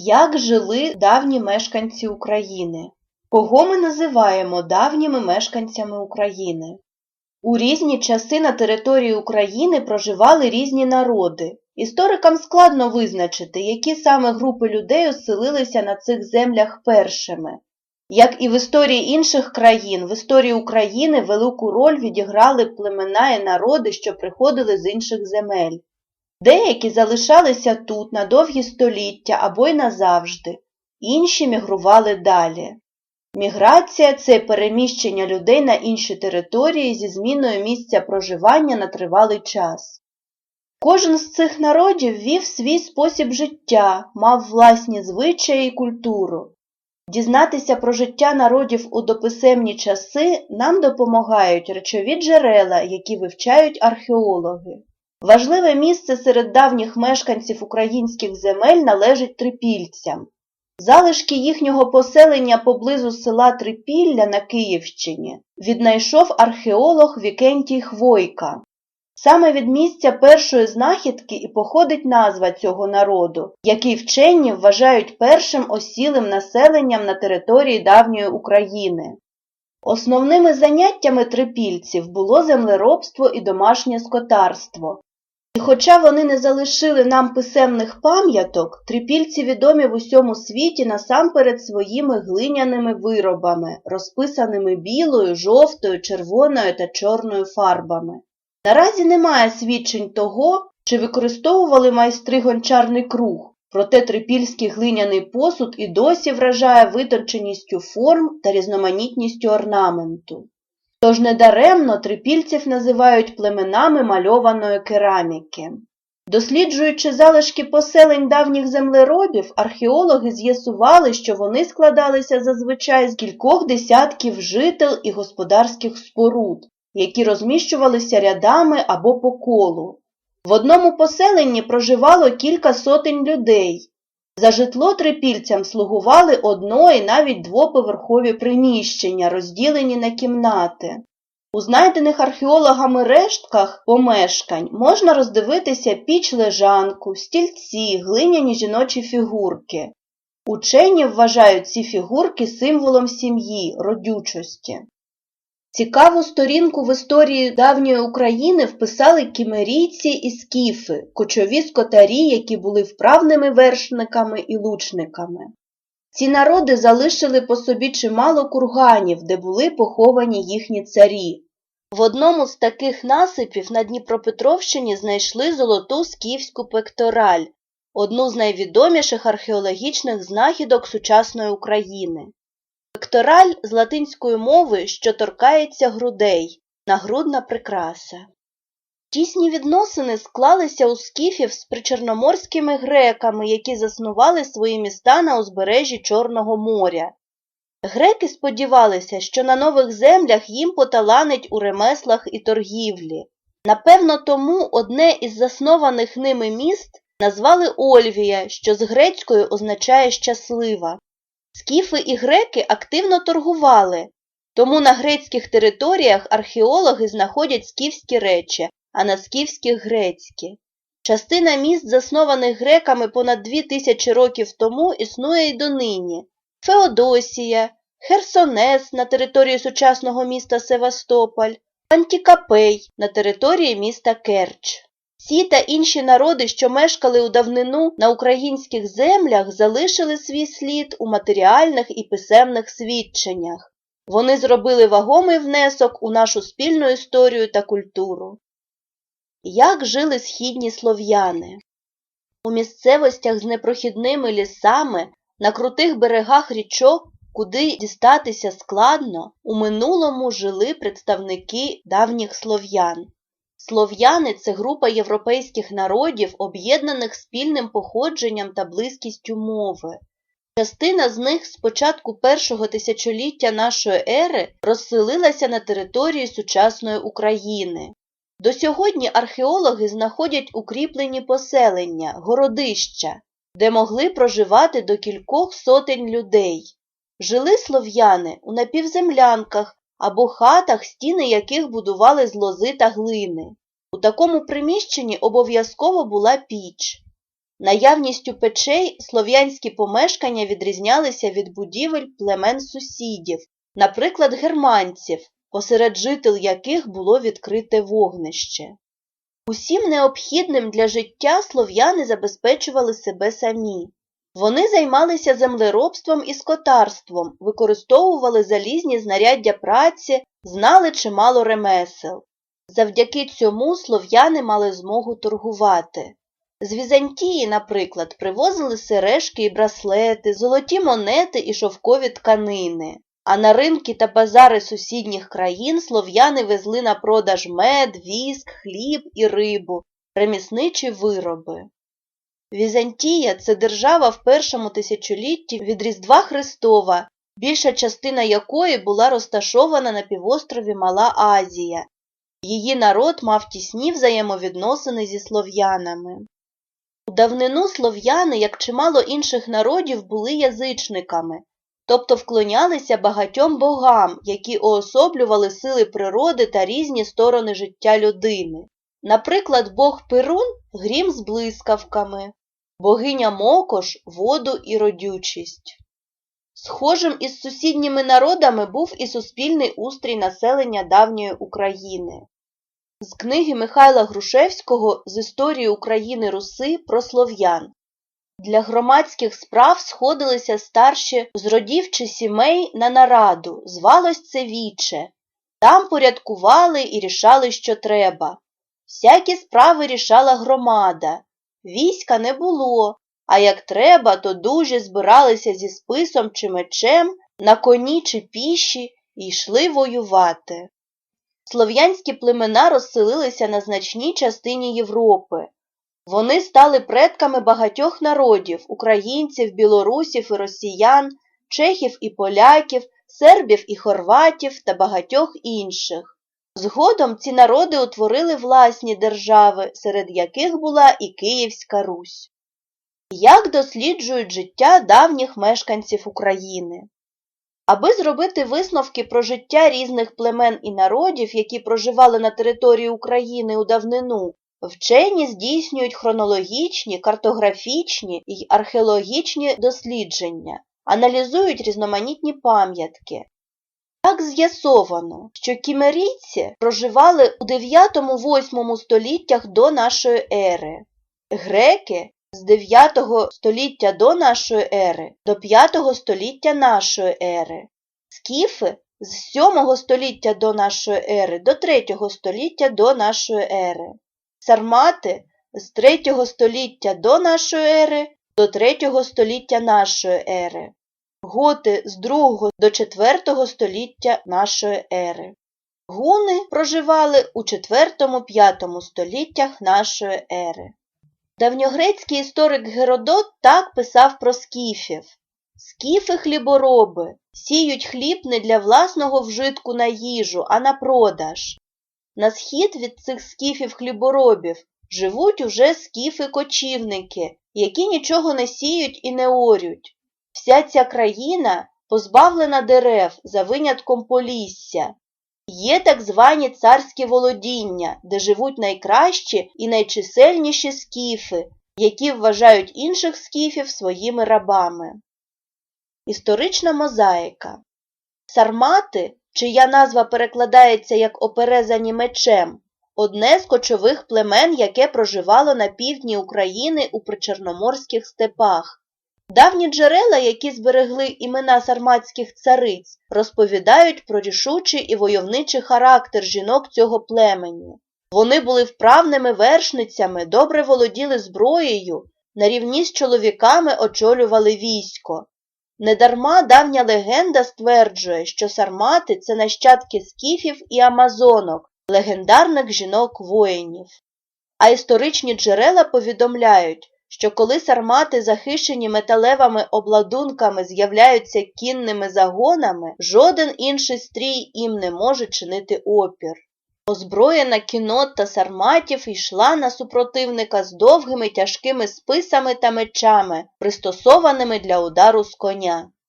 Як жили давні мешканці України? Кого ми називаємо давніми мешканцями України? У різні часи на території України проживали різні народи. Історикам складно визначити, які саме групи людей оселилися на цих землях першими. Як і в історії інших країн, в історії України велику роль відіграли племена і народи, що приходили з інших земель. Деякі залишалися тут на довгі століття або й назавжди, інші мігрували далі. Міграція це переміщення людей на інші території зі зміною місця проживання на тривалий час. Кожен з цих народів вів свій спосіб життя, мав власні звичаї і культуру. Дізнатися про життя народів у дописемні часи нам допомагають речові джерела, які вивчають археологи. Важливе місце серед давніх мешканців українських земель належить трипільцям. Залишки їхнього поселення поблизу села Трипілля на Київщині віднайшов археолог Вікентій Хвойка. Саме від місця першої знахідки і походить назва цього народу, який вчені вважають першим осілим населенням на території давньої України. Основними заняттями трипільців було землеробство і домашнє скотарство. І хоча вони не залишили нам писемних пам'яток, трипільці відомі в усьому світі насамперед своїми глиняними виробами, розписаними білою, жовтою, червоною та чорною фарбами. Наразі немає свідчень того, чи використовували майстри гончарний круг, проте трипільський глиняний посуд і досі вражає витонченістю форм та різноманітністю орнаменту. Тож недаремно трипільців називають племенами мальованої кераміки. Досліджуючи залишки поселень давніх землеробів, археологи з'ясували, що вони складалися зазвичай з кількох десятків жител і господарських споруд, які розміщувалися рядами або по колу. В одному поселенні проживало кілька сотень людей. За житло трипільцям слугували одно- і навіть двоповерхові приміщення, розділені на кімнати. У знайдених археологами рештках помешкань можна роздивитися піч-лежанку, стільці, глиняні жіночі фігурки. Учені вважають ці фігурки символом сім'ї, родючості. Цікаву сторінку в історії давньої України вписали кімерійці і скіфи, кочові скотарі, які були вправними вершниками і лучниками. Ці народи залишили по собі чимало курганів, де були поховані їхні царі. В одному з таких насипів на Дніпропетровщині знайшли золоту скіфську пектораль, одну з найвідоміших археологічних знахідок сучасної України. Пектораль з латинської мови, що торкається грудей, нагрудна прикраса. Тісні відносини склалися у скіфів з причорноморськими греками, які заснували свої міста на узбережжі Чорного моря. Греки сподівалися, що на нових землях їм поталанить у ремеслах і торгівлі. Напевно, тому одне із заснованих ними міст назвали Ольвія, що з грецькою означає щаслива. Скіфи і греки активно торгували, тому на грецьких територіях археологи знаходять скіфські речі, а на скіфських грецькі. Частина міст, заснованих греками понад дві тисячі років тому, існує й донині. Феодосія, Херсонес на території сучасного міста Севастополь, Антікапей на території міста Керч. Ці та інші народи, що мешкали у давнину на українських землях, залишили свій слід у матеріальних і писемних свідченнях. Вони зробили вагомий внесок у нашу спільну історію та культуру. Як жили східні слов'яни? У місцевостях з непрохідними лісами, на крутих берегах річок, куди дістатися складно, у минулому жили представники давніх слов'ян. Слов'яни це група європейських народів, об'єднаних спільним походженням та близькістю мови. Частина з них з початку першого тисячоліття нашої ери розселилася на території сучасної України. До сьогодні археологи знаходять укріплені поселення, городища, де могли проживати до кількох сотень людей. Жили слов'яни у напівземлянках або хатах, стіни яких будували з лози та глини. У такому приміщенні обов'язково була піч. Наявністю печей слов'янські помешкання відрізнялися від будівель племен сусідів, наприклад, германців, посеред жител яких було відкрите вогнище. Усім необхідним для життя слов'яни забезпечували себе самі. Вони займалися землеробством і скотарством, використовували залізні знаряддя праці, знали чимало ремесел. Завдяки цьому слов'яни мали змогу торгувати. З Візантії, наприклад, привозили сережки і браслети, золоті монети і шовкові тканини, а на ринки та базари сусідніх країн слов'яни везли на продаж мед, віск, хліб і рибу, ремісничі вироби. Візантія – це держава в першому тисячолітті від Різдва Христова, більша частина якої була розташована на півострові Мала Азія. Її народ мав тісні взаємовідносини зі слов'янами. У давнину слов'яни, як чимало інших народів, були язичниками, тобто вклонялися багатьом богам, які уособлювали сили природи та різні сторони життя людини. Наприклад, бог Перун – грім з блискавками, богиня Мокош – воду і родючість. Схожим із сусідніми народами був і суспільний устрій населення давньої України. З книги Михайла Грушевського з історії України Руси про слов'ян. Для громадських справ сходилися старші з родів чи сімей на нараду, звалось це віче. Там порядкували і рішали, що треба. Всякі справи рішала громада. Війська не було, а як треба, то дуже збиралися зі списом чи мечем, на коні чи піші і йшли воювати. Слов'янські племена розселилися на значній частині Європи. Вони стали предками багатьох народів українців, білорусів і росіян, чехів і поляків, сербів і хорватів та багатьох інших. Згодом ці народи утворили власні держави, серед яких була і Київська Русь. Як досліджують життя давніх мешканців України? Аби зробити висновки про життя різних племен і народів, які проживали на території України у давнину, вчені здійснюють хронологічні, картографічні і археологічні дослідження, аналізують різноманітні пам'ятки. Так з'ясовано, що кімерійці проживали у 9-8 століттях до нашої ери, греки з 9 століття до нашої ери до 5 століття нашої ери, скіфи з 7 століття до нашої ери до 3 століття до нашої ери, сармати з 3 століття до нашої ери до 3 століття нашої ери, готи з 2 до 4 століття нашої ери. Гуни проживали у 4-5 століттях нашої ери. Давньогрецький історик Геродот так писав про скіфів. Скіфи хлібороби сіють хліб не для власного вжитку на їжу, а на продаж. На схід від цих скіфів хліборобів живуть уже скіфи-кочівники, які нічого не сіють і не орють. Вся ця країна позбавлена дерев за винятком полісся. Є так звані царські володіння, де живуть найкращі і найчисельніші скіфи, які вважають інших скіфів своїми рабами. Історична мозаїка Сармати, чия назва перекладається як оперезані мечем, одне з кочових племен, яке проживало на півдні України у причорноморських степах. Давні джерела, які зберегли імена сарматських цариць, розповідають про рішучий і войовничий характер жінок цього племені. Вони були вправними вершницями, добре володіли зброєю, на рівні з чоловіками очолювали військо. Недарма давня легенда стверджує, що сармати це нащадки скіфів і амазонок, легендарних жінок-воїнів. А історичні джерела повідомляють, що коли сармати, захищені металевими обладунками, з'являються кінними загонами, жоден інший стрій їм не може чинити опір. Озброєна кінота сарматів йшла на супротивника з довгими тяжкими списами та мечами, пристосованими для удару з коня.